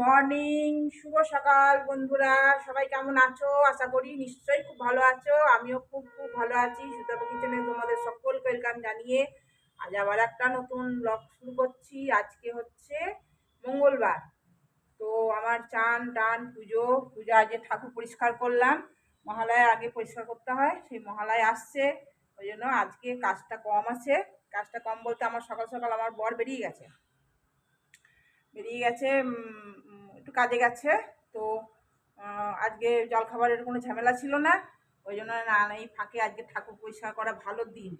Morning, শুভ সকাল বন্ধুরা। সবাই কেমন আছো? আশা করি নিশ্চয়ই খুব ভালো আছো। আমিও খুব খুব ভালো আছি। সুতাপা কিচেনে তোমাদের সকলকে ওয়েলকাম জানিয়ে আজ আবার একটা নতুন ব্লগ শুরু করছি। আজকে হচ্ছে মঙ্গলবার। তো আমার চান, টান, পুজো, পূজা আজকে ঠাকুর পরিষ্কার করলাম। মহালয়া আগে পরিষ্কার করতে হয়, সেই মহালয়া আসছে। ওই জন্য আজকে কাজটা কম আছে। কাজটা কম বলতে আমার সকাল সকাল আমার বর বেরিয়ে গেছে। বেরিয়ে গেছে একটু কাজে গেছে। তো আজকে জলখাবারের কোনো ঝামেলা ছিল না। ওই জন্য না এই ফাঁকে আজকে ঠাকুর পরিষ্কার করা ভালো দিন।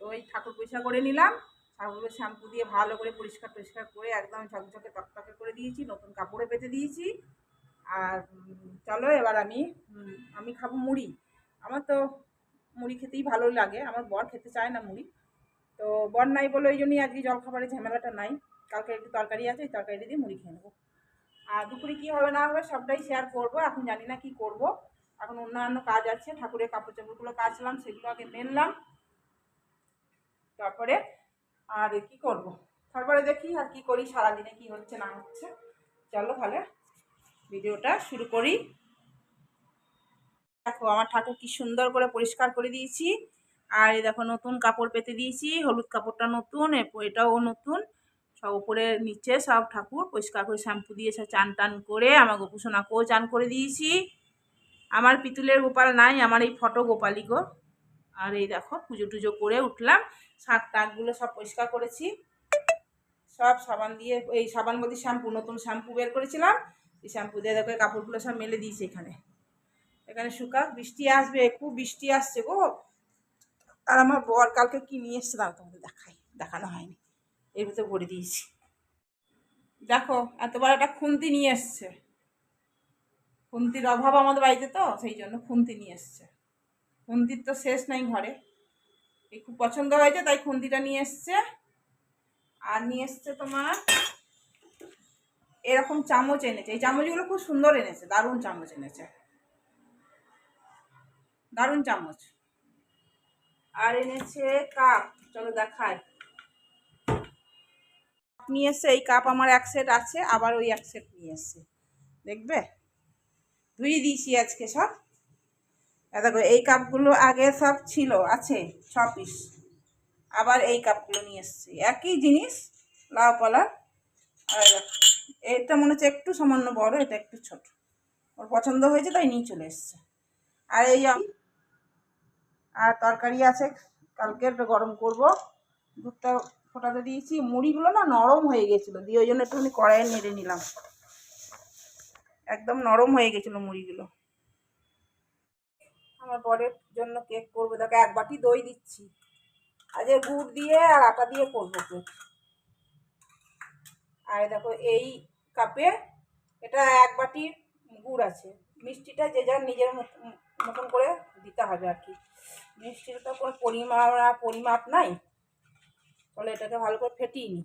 তো ওই ঠাকুর পরিষ্কার করে নিলাম। ঠাকুরকে শ্যাম্পু দিয়ে ভালো করে পরিষ্কার টরিষ্কার করে একদম ঝকঝকে তকতকে করে দিয়েছি, নতুন কাপড়ে পেতে দিয়েছি। আর চলো এবার আমি আমি খাব মুড়ি। আমার তো মুড়ি খেতেই ভালো লাগে, আমার বর খেতে চায় না মুড়ি। তো বর নাই বলে ওই জন্যই আজকে জলখাবারের ঝামেলাটা নাই। কালকে একটু তরকারি আছে, ওই তরকারি দিয়ে মুড়ি খেয়ে নেব। আর দুপুরে কী হবে না হবে সবটাই শেয়ার করব, এখন জানি না কি করব। এখন অন্যান্য কাজ আছে, ঠাকুরের কাপড় চাপড়গুলো কাচলাম, সেগুলো আগে মেললাম। তারপরে আর কি করব? তারপরে দেখি আর কি করি, সারাদিনে কি হচ্ছে না হচ্ছে। চলো তাহলে ভিডিওটা শুরু করি। দেখো, আমার ঠাকুর কি সুন্দর করে পরিষ্কার করে দিয়েছি। আর দেখো, নতুন কাপড় পেতে দিয়েছি, হলুদ কাপড়টা নতুন এটাও নতুন। সব উপরে নিচে সব ঠাকুর পরিষ্কার করে শ্যাম্পু দিয়ে সব চান টান করে, আমার গোপুসোনাকেও চান করে দিয়েছি। আমার পিতুলের গোপাল নাই, আমার এই ফটো গোপালই গো। আর এই দেখো, পুজো টুজো করে উঠলাম, শাক টাকগুলো সব পরিষ্কার করেছি। সব সাবান দিয়ে, এই সাবান বলতে শ্যাম্পু, নতুন শ্যাম্পু বের করেছিলাম, এই শ্যাম্পু দিয়ে দেখো কাপড়গুলো সব মেলে দিয়েছি এখানে। এখানে শুকাক, বৃষ্টি আসবে, খুব বৃষ্টি আসছে গো। আর আমার বর কালকে কি নিয়ে এসছে তোমাদের দেখাই, দেখানো হয়নি। এর ভিতরে ভরে দিয়েছি। দেখো এতবার একটা খুন্তি নিয়ে এসছে। খুন্তির অভাব আমাদের বাড়িতে তো, সেই জন্য খুন্তি নিয়ে এসছে। খুন্তির তো শেষ নাই ঘরে। এই খুব পছন্দ হয়েছে, তাই খুন্তিটা নিয়ে এসছে। আর নিয়ে এসছে তোমার, এরকম চামচ এনেছে। এই চামচগুলো খুব সুন্দর এনেছে, দারুণ চামচ এনেছে। দারুণ চামচ। আর এনেছে কাপ, চলো কাপ নিয়ে এই কাপ আমার এক সেট আছে, আবার ওই এক সেট নিয়ে দেখবে? ধুয়ে দিয়েছি আজকে সব। দেখো, এই কাপগুলো আগে সব ছিল, আছে, ছ পিস আবার এই কাপগুলো নিয়ে এসছি। একই জিনিস, লাউ পালা। আর এটা মনে হচ্ছে একটু সামান্য বড়, এটা একটু ছোট। ওর পছন্দ হয়েছে, তাই নিয়ে চলে এসছে। আর এই আর তরকারি আছে কালকে একটু গরম করব। দুধটা ফোটাতে দিয়েছি। মুড়িগুলো না নরম হয়ে গেছিল দিয়ে ওই জন্য একটুখানি কড়াইয়ে নেড়ে নিলাম। একদম নরম হয়ে গেছিল মুড়িগুলো। আমার বরের জন্য কেক করব। দেখো, এক বাটি দই দিচ্ছি। আজকে গুড় দিয়ে আর আটা দিয়ে করব কেক। আর দেখো, এই কাপে এটা এক বাটি গুড় আছে। মিষ্টিটা যে যার নিজের মতন করে দিতে হবে আর কি। মিষ্টির তো কোনো পরিমাপ পরিমাপ নাই। তাহলে এটাকে ভালো করে ফেটিয়ে নিই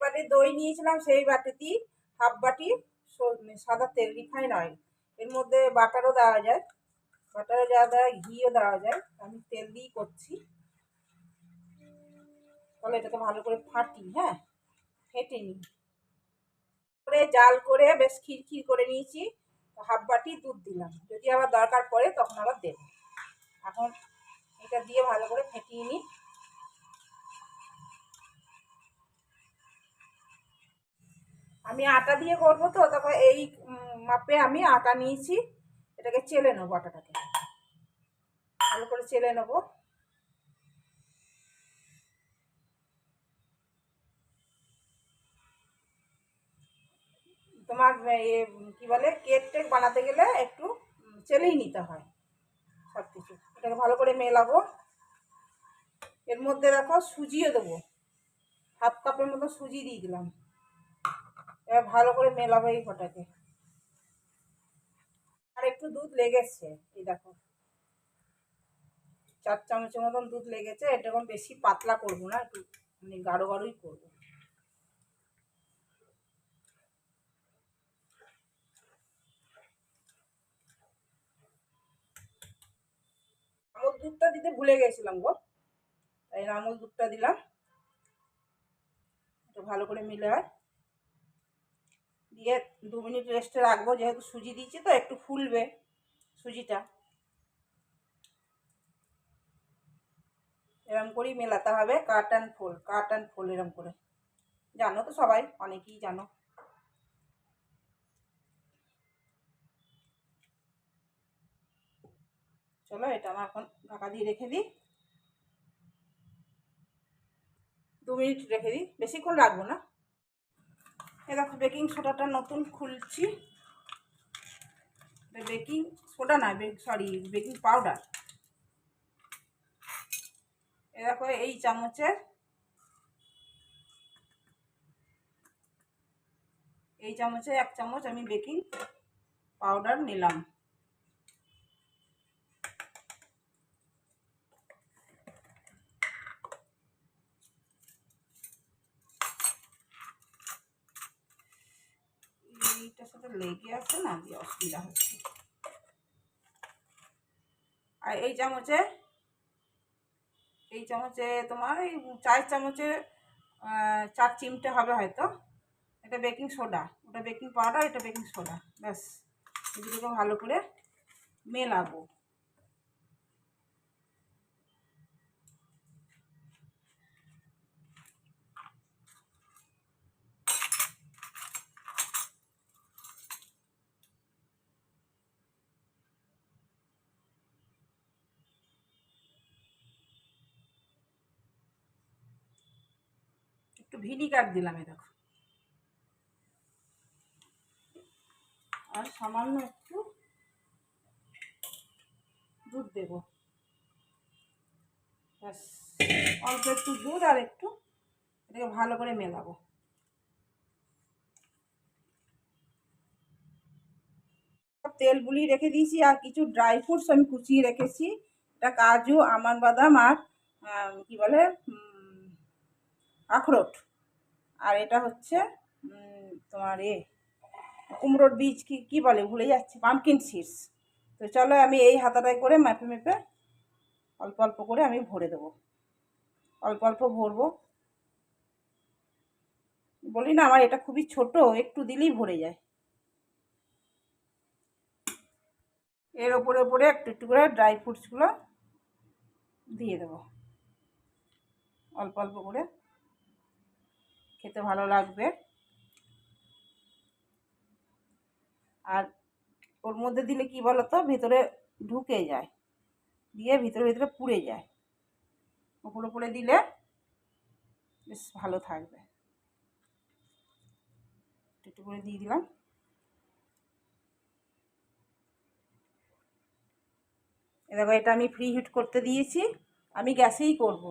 বাটি দই নিয়েছিলাম, সেই বাটিতেই হাফ বাটি সাদা তেল, রিফাইন অয়েল। এর মধ্যে বাটারও দেওয়া যায় বাটারও দেওয়া যায় ঘিও দেওয়া যায়। আমি তেল দিয়েই করছি। তাহলে এটাকে ভালো করে ফাটি হ্যাঁ? ফেটে নিই করে জাল করে বেশ খিরখির করে নিয়েছি হাফ বাটি দুধ দিলাম। যদি আবার দরকার পড়ে তখন আবার দেব। এখন এটা দিয়ে ভালো করে ফেটিয়ে নিই আমি আটা দিয়ে করব তো, তারপর এই মাপে আমি আটা নিয়েছি, এটাকে চেলে নেব আটাটাকে। ভালো করে চেলে নেব। তোমার কী বলে, কেক টেক বানাতে গেলে একটু চেলেই নিতে হয় সব কিছু এটাকে ভালো করে মেলাবো। এর মধ্যে দেখো সুজিও দেবো। হাফ কাপের মতো সুজি দিয়ে দিলাম। এবার ভালো করে মেলাবো এই কটাকে আর একটু দুধ লেগেছে, এই দেখো। চার চামচের মতন দুধ লেগেছে এখন বেশি পাতলা করব না, একটু মানে গাঢ় গাঢ়ই করব। আমল দুধটা দিতে ভুলে গেছিলাম গো, তাই আমল দুধটা দিলাম। একটু ভালো করে মিলে হয়। দিয়ে দু মিনিট রেস্টে রাখব, যেহেতু সুজি দিয়েছি তো একটু ফুলবে সুজিটা। এরম করেই মেলাতে হবে cut and phone cut and ফোল এরম করে। জানো তো সবাই, অনেকেই জানো। চলো এটা আমার এখন ঢাকা দিয়ে রেখে দিই। দু মিনিট রেখে দিই, বেশিক্ষণ রাখব না। এ দেখো বেকিং সোডাটা নতুন খুলছি। বেকিং সোডা না সরি বেকিং পাউডার এ দেখো, এই চামচের এই চামচে এক চামচ আমি বেকিং পাউডার নিলাম এইটার সাথে লেগে আছে না, দিয়ে অসুবিধা হচ্ছে। আর এই চামচে এই চামচে তোমার এই চায়ের চামচে চার চিমটে হবে হয়তো। এটা বেকিং সোডা, ওটা বেকিং পাউডার, এটা বেকিং সোডা, ব্যাস। এগুলোকে ভালো করে মেলাবো। একটু ভিনিগার দিলাম দেখো। আর সামান্য একটু দুধ দেব। ব্যাস, অল্প একটু দুধ আর একটু এটাকে ভালো করে মেলাবো। তেল বুলিয়ে রেখে দিয়েছি আর কিছু ড্রাই ফ্রুটস আমি কুচিয়ে রেখেছি। এটা কাজু আমার বাদাম আর কী বলে আখরোট। আর এটা হচ্ছে তোমার এ, কুমড়োর বীজ কি, কী বলে? ভুলে যাচ্ছি পামকিন সিডস তো চলো আমি এই হাতাটাই করে মেপে মেপে অল্প অল্প করে আমি ভরে দেবো। অল্প অল্প ভরবো। বলি না, আমার এটা খুবই ছোট, একটু দিলেই ভরে যায়। এর ওপরে ওপরে একটু একটু করে ড্রাই ফ্রুটসগুলো দিয়ে দেবো। অল্প অল্প করে। খেতে ভালো লাগবে। আর ওর মধ্যে দিলে কি বলতো? ভিতরে ঢুকে যায়। দিয়ে ভিতরে ভিতরে পুড়ে যায়। উপরে উপরে দিলে বেশ ভালো থাকবে। একটু করে দিয়ে দিলাম। দেখো, এটা আমি ফ্রি হিট করতে দিয়েছি। আমি গ্যাসেই করব।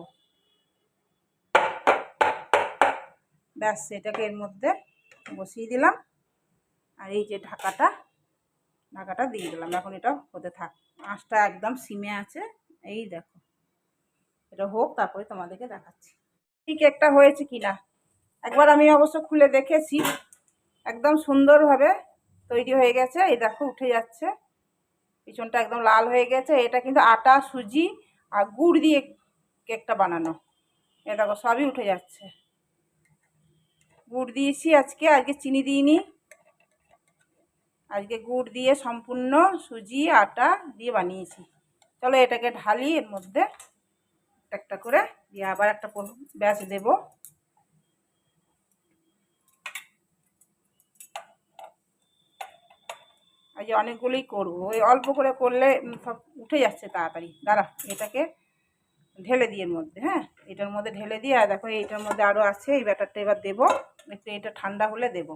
ব্যাস, এটাকে এর মধ্যে বসিয়ে দিলাম। আর এই যে ঢাকাটা ঢাকাটা দিয়ে দিলাম। এখন এটা হতে থাক, আঁচটা একদম সিমে আছে। এই দেখো, এটা হোক, তারপরে তোমাদেরকে দেখাচ্ছি। ঠিক একটা হয়েছে কি না একবার আমি অবশ্য খুলে দেখেছি। একদম সুন্দরভাবে তৈরি হয়ে গেছে। এই দেখো, উঠে যাচ্ছে। পিছনটা একদম লাল হয়ে গেছে। এটা কিন্তু আটা, সুজি আর গুড় দিয়ে কেকটা বানানো। এ দেখো, সবই উঠে যাচ্ছে। গুড় দিয়েছি আজকে আজকে চিনি দিইনি। আজকে গুড় দিয়ে সম্পূর্ণ সুজি, আটা দিয়ে বানিয়েছি। চলো এটাকে ঢালি, এর মধ্যে একটা করে দিয়ে আবার একটা ব্যাচ দেব। আজ অনেকগুলোই করব, ওই অল্প করে করলে সব উঠে যাচ্ছে তাড়াতাড়ি। দাঁড়া, এটাকে ঢেলে দিয়ে মধ্যে হ্যাঁ? এটার মধ্যে ঢেলে দিয়ে, আর দেখো এইটার মধ্যে আরও আছে, এই ব্যাটারটা এবার দেবো। একটু এটা ঠান্ডা হলে দেব।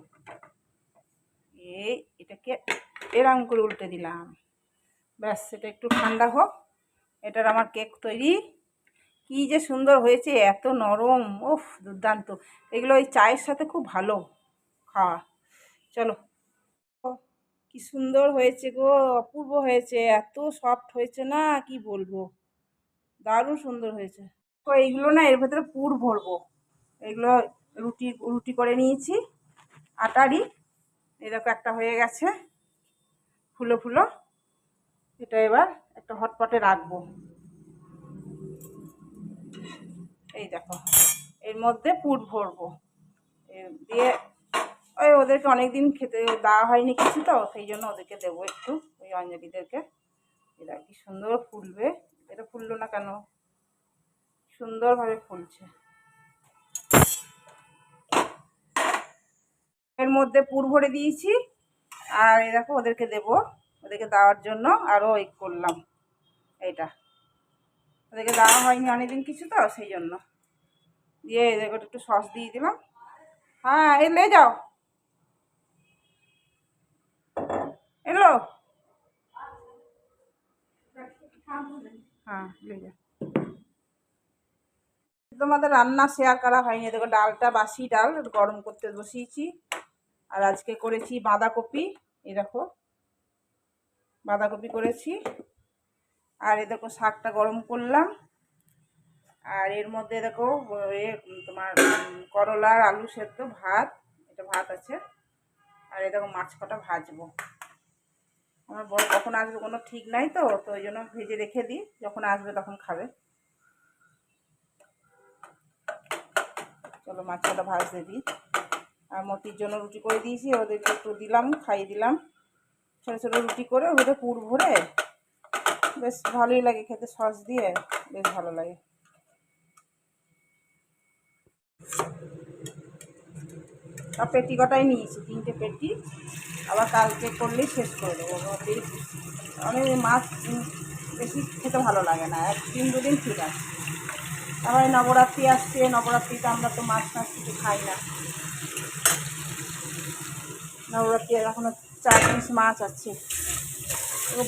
এই এটাকে এরম করে উল্টে দিলাম। ব্যাস, এটা একটু ঠান্ডা হোক। এটার আমার কেক তৈরি। কি যে সুন্দর হয়েছে, এত নরম ওফ দুর্দান্ত। এগুলো ওই চায়ের সাথে খুব ভালো খাওয়া। চলো। কি সুন্দর হয়েছে গো, অপূর্ব হয়েছে, এত সফট হয়েছে না, কি বলব? দারুণ সুন্দর হয়েছে। তো এইগুলো না এর ভেতরে পুর ভরবো। এগুলো রুটি রুটি করে নিয়েছি আটারই এই দেখো একটা হয়ে গেছে, ফুলো ফুলো। এটা এবার একটা হটপটে রাখব। এই দেখো, এর মধ্যে পুর ভরবো। দিয়ে ওই ওদেরকে অনেক দিন খেতে দেওয়া হয়নি কিছু তো, সেই জন্য ওদেরকে দেবো একটু, ওই অঞ্জলিদেরকে। এরা কি সুন্দর ফুলবে। এটা ফুললো না কেন? সুন্দরভাবে ফুলছে। এর মধ্যে পুর ভরে দিয়েছি, আর এই দেখো ওদেরকে দেবো। ওদেরকে দেওয়ার জন্য আরও এই করলাম। এটা ওদেরকে দেওয়া হয়নি অনেকদিন কিছু তো, সেই জন্য। দিয়ে এদেরকে একটু সস দিয়ে দিলাম। হ্যাঁ এ লে যাও। এলো? হ্যাঁ তোমাদের রান্না শেয়ার করা হয়নি। দেখো ডালটা বাসি ডাল গরম করতে বসিয়েছি। আর আজকে করেছি বাঁধাকপি এই দেখো। বাঁধাকপি করেছি। আর এ দেখো শাকটা গরম করলাম। আর এর মধ্যে দেখো এ তোমার উম, করলা আর আলু সেদ্ধ ভাত এটা ভাত আছে। আর এ দেখো মাছ কটা ভাজবো। আমার বড় কখন আসবে কোনো ঠিক নাই তো তো ওই জন্য ভেজে রেখে দিই, যখন আসবে তখন খাবে। চলো মাছ কটা ভাজতে দিই। আর মতির জন্য রুটি করে দিয়েছি, ওদেরকে একটু দিলাম, খাইয়ে দিলাম। ছোটো ছোটো রুটি করে ওদের পুর ভরে বেশ ভালোই লাগে খেতে, সস দিয়ে বেশ ভালো লাগে। আর পেটি কটাই নিয়েছি? তিনটে পেটি। আবার কালকে করলেই শেষ করে দেবো। অনেক মাছ বেশি খেতে ভালো লাগে না। এক দিন দুদিন ঠিক আছে। এই নবরাত্রি আসছে। নবরাত্রিতে আমরা তো মাছ টাছ কিছু খাই না। নবরাত্রি এখনও চার পিস মাছ আছে।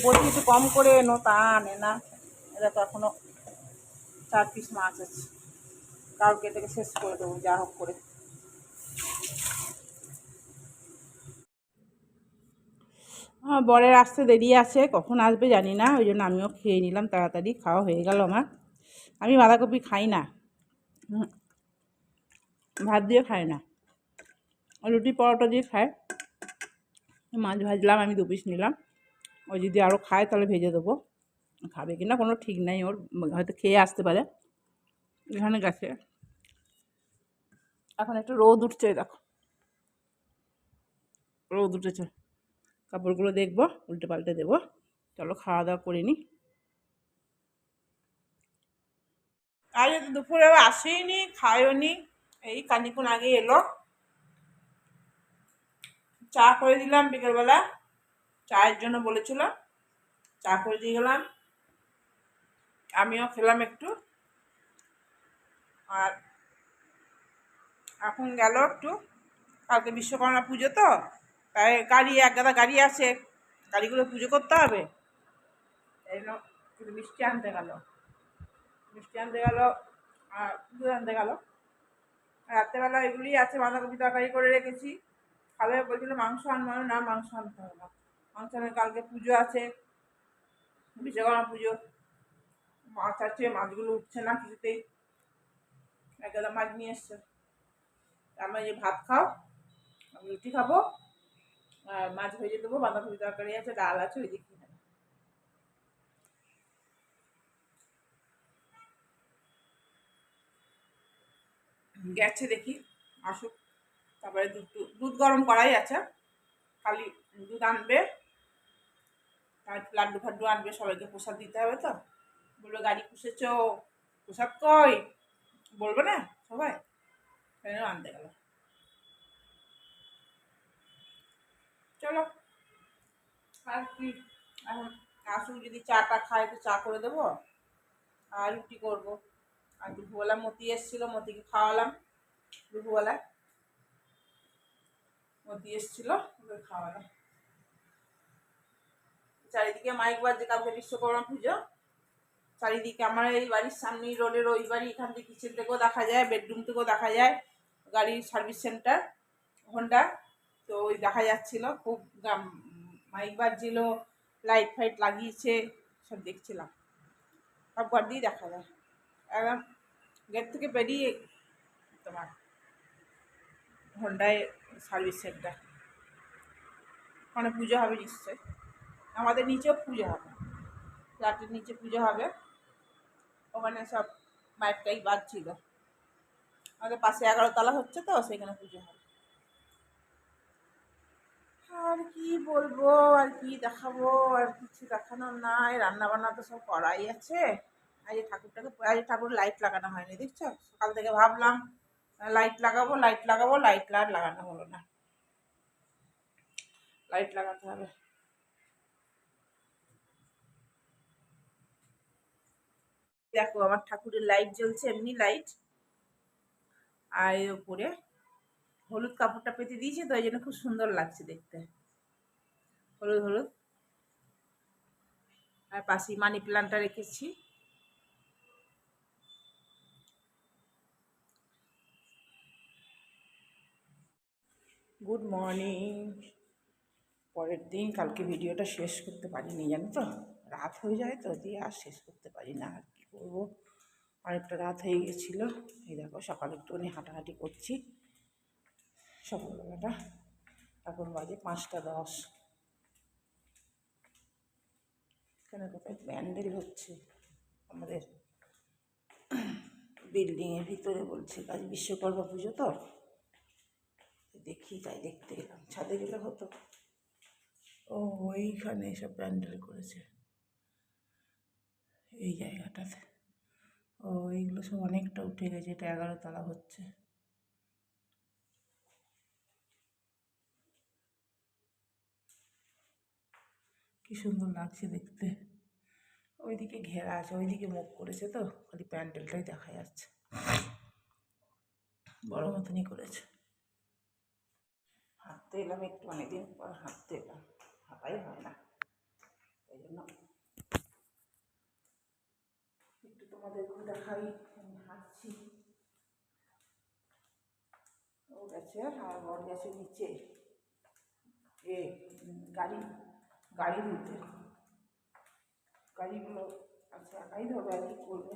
বলছি একটু কম করে এনো, তা আনে না। এরা তো এখনও চার পিস মাছ আছে। কালকে থেকে শেষ করে দেবো, যা হোক করে। বরের আসতে দেরি আছে, কখন আসবে জানি না, ওই জন্য আমিও খেয়ে নিলাম, তাড়াতাড়ি খাওয়া হয়ে গেল আমার। আমি বাঁধাকপি খাই না। ভাত দিয়ে খাই না। রুটি পরোটা দিয়ে খায়। মাছ ভাজলাম, আমি দু পিস নিলাম। ও যদি আরও খায়, তাহলে ভেজে দেবো। খাবে কি না কোনো ঠিক নাই ওর, হয়তো খেয়ে আসতে পারে। এখানে গেছে। এখন একটু রোদ উঠছে, দেখো। রোদ উঠেছে। কাপড়গুলো দেখব উল্টে পাল্টে দেবো। চলো খাওয়া দাওয়া করে নিই আজ দুপুরে আসেইনি খায়ওনি এই কানিকুন আগে এলো। চা করে দিলাম বিকেলবেলা। চায়ের জন্য বলেছিল। চা করে দিয়ে গেলাম। আমিও খেলাম একটু। আর এখন গেল একটু। কালকে বিশ্বকর্মা পুজো তো। গাড়ি এক গাদা গাড়ি আছে। গাড়িগুলো পুজো করতে হবে। এই মিষ্টি আনতে গেল। মিষ্টি আনতে গেল, আর দুধ আনতে গেল। রাত্রেবেলা এগুলি আছে, বাঁধাকপি তরকারি করে রেখেছি। খাবে বলছিল মাংস আনব। না, মাংস আনতে হবে না। মাংস আনবে, কালকে পুজো আছে। বিশ্বকর্মা পুজো। মাছ আছে, মাছগুলো উঠছে না কিছুতেই। এক গাদা মাছ নিয়ে এসছে। আমরা যে ভাত খাও আমি রুটি খাব। মাছ ভেজে দেবো, বাঁধাকপি তরকারি আছে, ডাল আছে, ওই দিকে গেছে দেখি, আসুক। তারপরে দুধ দুধ গরম করাই আছে। খালি দুধ আনবে লাড্ডু ফাড্ডু আনবে, সবাইকে প্রসাদ দিতে হবে তো। বলল, গাড়ি পুষেছ, প্রসাদ কই? বলবে না, সবাই। আনতে গেল চলো। আর কি, এখন আসুক, যদি চাটা খায় তো চা করে দেবো। আর রুটি করব। আর দুপুরবেলা মতি এসেছিল, মতিকে খাওয়ালাম দুপুরবেলা মতি এসেছিল, ওকে খাওয়ালাম। চারিদিকে মাইক বাজছে কালকে বিশ্বকর্মা পুজো। চারিদিকে আমার এই বাড়ির সামনেই রোডের ওই বাড়ি, এখান থেকে কিচেন থেকেও দেখা যায়, বেডরুম থেকেও দেখা যায়, গাড়ির সার্ভিস সেন্টার হোন্ডা তো ওই দেখা যাচ্ছিল, খুব মাইক বাজছিল, লাইট ফাইট লাগিয়েছে, সব দেখছিলাম। সব ঘর দিয়েই দেখা যায়। একদম গেট থেকে বেরিয়ে তোমার হন্ডায় সার্ভিস সেন্টার ওখানে পুজো হবে নিশ্চয় আমাদের নিচেও পুজো হবে। ফ্ল্যাটের নিচে পুজো হবে। ওখানে সব মাইক টাইক বাজছিল। আমাদের পাশে এগারো তলা হচ্ছে তো সেখানে পুজো হবে। কি বলব, আর কি দেখাবো, আর কিছু দেখানোর নাই। রান্না বান্না তো সব করাই আছে। আজ ঠাকুরটাকে আজ ঠাকুর লাইট লাগানো হয়নি, দেখছ? সকাল থেকে ভাবলাম লাইট লাগাবো লাইট লাগাবো লাইট লাইট লাগানো হলো না। লাইট লাগাতে হবে। দেখো, আমার ঠাকুরের লাইট জ্বলছে, এমনি লাইট আর এর উপরে হলুদ কাপড়টা পেতে দিয়েছে, তো ওই জন্য খুব সুন্দর লাগছে দেখতে। হলুদ হলুদ। আর পাশেই মানি প্লান্টটা রেখেছি। Good morning. পরের দিন, কালকে ভিডিওটা শেষ করতে পারিনি, জানো তো? রাত হয়ে যায় তো, দিয়ে আর শেষ করতে পারি না। আর কী করব? অনেকটা রাত হয়ে গেছিল। এই দেখো, সকালে একটুখানি হাঁটাহাঁটি করছি। সকালবেলাটা। এখন বাজে পাঁচটা দশ। এখানে কোথায়? প্যান্ডেল হচ্ছে। আমাদের বিল্ডিংয়ের ভিতরে বলছে কাজ বিশ্বকর্মা পুজো তো। দেখি, তাই দেখতে গেলাম। ছাদে গেলে হতো। ও, ওইখানে সব প্যান্ডেল করেছে। এই জায়গাটাতে। ও, এইগুলো সব অনেকটা উঠে গেছে। এটা এগারো তলা হচ্ছে। কি সুন্দর লাগছে দেখতে। ওইদিকে ঘেরা আছে, ওইদিকে মুখ করেছে তো, খালি প্যান্ডেলটাই দেখা যাচ্ছে। বড় মতনই করেছে। হাঁটতে এলাম একটু অনেকদিন পর, হাঁটতে এলাম। হাঁটাই হয় না, তাই জন্য। একটু তোমাদের তোমাদেরকেও দেখাই, আমি হাঁটছি। ও গেছে আর বর গেছে নিচে। এ গাড়ি। গাড়ি ধুতে গাড়িগুলো আচ্ছা একাই ধরবে আর কি করবে।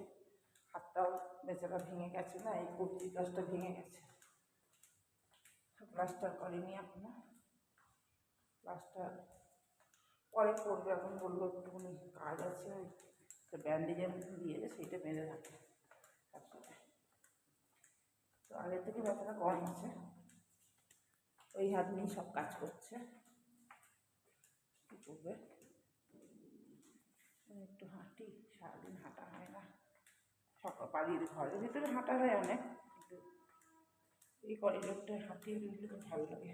হাতটাও বেচারা ভেঙে গেছে না, এই কবজি গাছটা ভেঙে গেছে। প্লাস্টার করেনি এখনও। প্লাস্টার পরে করবে, এখন বলল একটুখানি কাজ আছে, ওই তো ব্যান্ডেজের মতন দিয়েছে সেইটা বেঁধে রাখে তারপরে তো আগের থেকে ব্যথাটা কম আছে। ওই হাত নিয়ে সব কাজ করছে। কী করবে একটু হাঁটি, সারাদিন হাঁটা হয় না। সকাল বাড়ির ঘরের ভিতরে হাঁটা হয় অনেক। কিন্তু এই করিডোরটায় হাঁটি এগুলো খুব ভালো লাগে।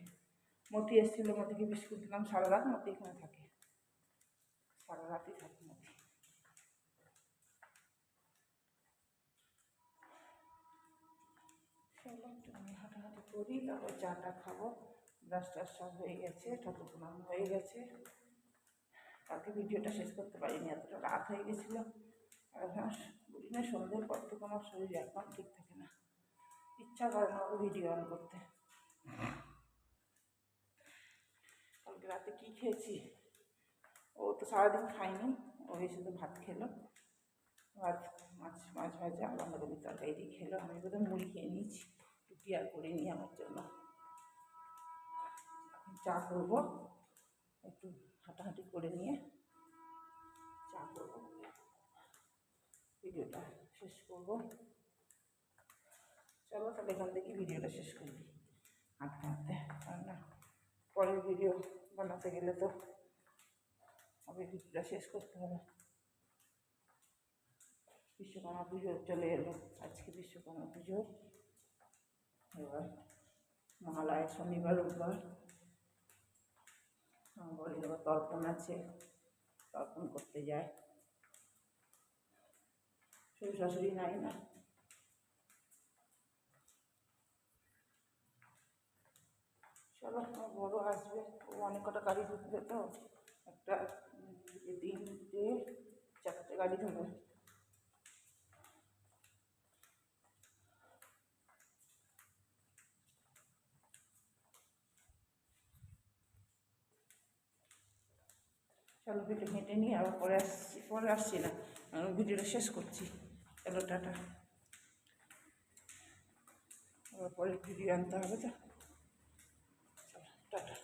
মতি এসেছিল, মতিকে বিস্কুট দিলাম সারা রাত মতি এখানে থাকে। সারা রাতই থাকে মতি। একটু হাঁটাহাঁটি করি, তারপর চাটা খাব। ব্রাশ টাশ সব হয়ে গেছে, ঠাকুর প্রণাম হয়ে গেছে। কালকে ভিডিওটা শেষ করতে পারিনি, এতটা রাত হয়ে গেছিল। আর হ্যাঁ বলি না, সন্ধ্যের পর থেকে আমার শরীর একদম ঠিক থাকে না। ইচ্ছা করে না ভিডিও অন করতে। কালকে রাতে কী খেয়েছি? ও তো সারাদিন খায়নি, ও এসে তো ভাত খেলো। ভাত, মাছ মাছ ভাজা বাঁধাকপি তরকারি দিয়ে খেলো। আমি বোধহয় মুড়ি খেয়ে নিয়েছি। রুটি আর করিনি আমার জন্য। চা করব। একটু হাঁটাহাঁটি করে নিয়ে চা করব। ভিডিওটা শেষ করব। চলো তাহলে এখান থেকে ভিডিওটা শেষ করি। হাঁটতে হাঁটতে কারণ না পরের ভিডিও বানাতে গেলে তো আবার ভিডিওটা শেষ করতে হবে। বিশ্বকর্মা পুজো চলে এলো, আজকে বিশ্বকর্মা পুজো। এবার মহালয়া শনিবার, রোববার। এবার তর্পণ আছে, তর্পণ করতে যায়। শ্বশুর শাশুড়ি নাই না। চলো আমার বড়ো আসবে, ও অনেক কটা গাড়ি ঢুকবে তো। একটা তিনটে, চারটে গাড়ি ধরবে। চলো ভিডিও হেঁটে নিয়ে আবার পরে আসছি পরে আসছি না ভিডিওটা শেষ করছি। চলো টাটা। আবার পরে ভিডিও আনতে হবে তো। টাটা।